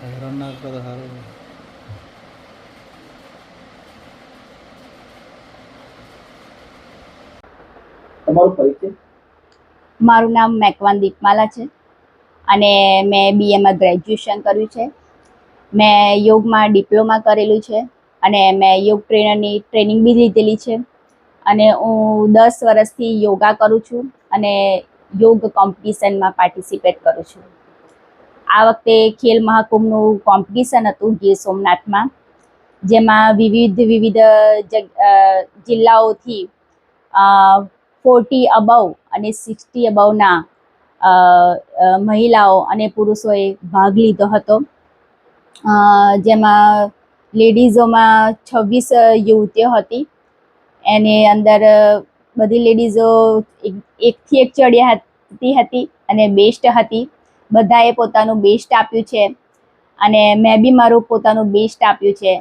હેરાન ના કરો સારું તમારો પરિચય મારું નામ મેકવાન દીપમાલા છે અને મેં બીએમાં ગ્રેજ્યુએશન કર્યું છે. મેં યોગમાં ડિપ્લોમા કરેલું છે અને મેં યોગ ટ્રેનરની ટ્રેનિંગ બી લીધેલી છે. અને હું દસ વર્ષથી યોગા કરું છું અને યોગ કોમ્પિટિશનમાં પાર્ટિસિપેટ કરું છું. આ વખતે ખેલ મહાકુંભનું કોમ્પિટિશન હતું ગીર સોમનાથમાં, જેમાં વિવિધ વિવિધ જિલ્લાઓથી ફોર્ટી અબાવ અને સિક્સટી અબાવના મહિલાઓ અને પુરુષોએ ભાગ લીધો હતો. જેમાં લેડીઝોમાં છવ્વીસ યુવતીઓ હતી. એની અંદર બધી લેડીઝો એક- એકથી એક ચડિયા હતી અને બેસ્ટ હતી. બધાએ પોતાનું બેસ્ટ આપ્યું છે. અને મેં બી મારું પોતાનું બેસ્ટ આપ્યું છે.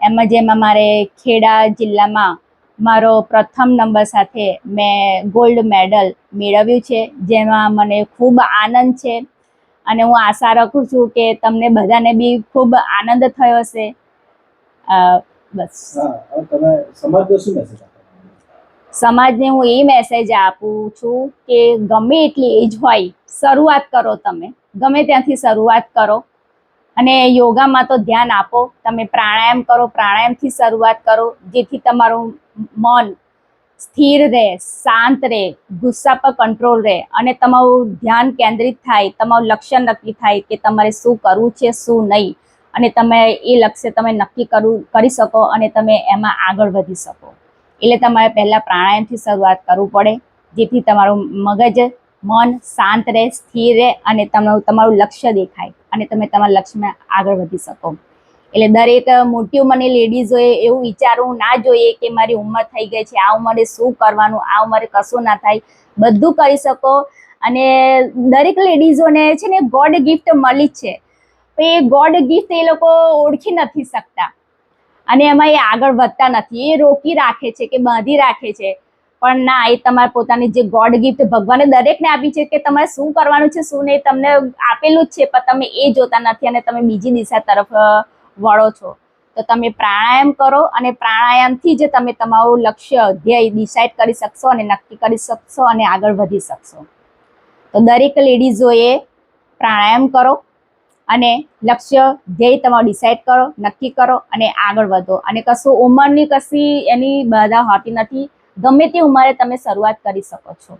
એમાં જેમાં મારે ખેડા જિલ્લામાં મારો પ્રથમ નંબર સાથે મેં ગોલ્ડ મેડલ મેળવ્યું છે જેમાં મને ખૂબ આનંદ છે. અને હું આશા રાખું છું કે તમને બધાને બી ખૂબ આનંદ થયો હશે. બસ. સમાજને હું એ મેસેજ આપું છું કે ગમે એટલી એજ હોય શરૂઆત કરો તમે. ગમે ત્યાંથી શરૂઆત કરો. અને યોગામાં તો ધ્યાન આપો. તમે પ્રાણાયામ કરો, પ્રાણાયામથી શરૂઆત કરો, જેથી તમારું મન સ્થિર રહે, શાંત રહે, ગુસ્સા પર કંટ્રોલ રહે અને તમારું ધ્યાન કેન્દ્રિત થાય, તમારું લક્ષ્ય નક્કી થાય કે તમારે શું કરવું છે, શું નહીં. અને તમે એ લક્ષ્ય તમે નક્કી કરવું કરી શકો અને તમે એમાં આગળ વધી શકો. એટલે તમારે પહેલાં પ્રાણાયામથી શરૂઆત કરવું પડે, જેથી તમારું મગજ મન શાંત રહે, સ્થિર રહે અને તમારું તમારું લક્ષ્ય દેખાય અને તમે તમારા લક્ષ્યમાં આગળ વધી શકો. એટલે દરેક મોટી ઉંમરની લેડીઝોએ એવું વિચારવું ના જોઈએ કે મારી ઉંમર થઈ ગઈ છે, આ ઉંમરે શું કરવાનું, આ ઉંમરે કશું ના થાય. બધું કરી શકો અને દરેક લેડીઝોને છે ને ગોડ ગિફ્ટ મળી જ છે. તો એ ગોડ ગિફ્ટ એ લોકો ઓળખી નથી શકતા. અને એમાં એ આગળ વધતા નથી. એ રોકી રાખે છે કે બાંધી રાખે છે. પણ ના, એ તમારે પોતાની જે ગોડ ગિફ્ટ ભગવાને દરેકને આપી છે કે તમારે શું કરવાનું છે, શું નહીં, તમને આપેલું જ છે, પણ તમે એ જોતા નથી અને તમે બીજી દિશા તરફ વળો છો. તો તમે પ્રાણાયામ કરો અને પ્રાણાયામથી જ તમે તમારું લક્ષ્ય, ધ્યેય ડિસાઇડ કરી શકશો અને નક્કી કરી શકશો અને આગળ વધી શકશો. તો દરેક લેડીઝોએ પ્રાણાયામ કરો અને લક્ષ્ય, ધ્યેય તમારું ડિસાઇડ કરો, નક્કી કરો અને આગળ વધો. અને કશું ઉંમરની કશી એની બાધા હોતી નથી. ગમે તે ઉંમરે તમે શરૂઆત કરી શકો છો.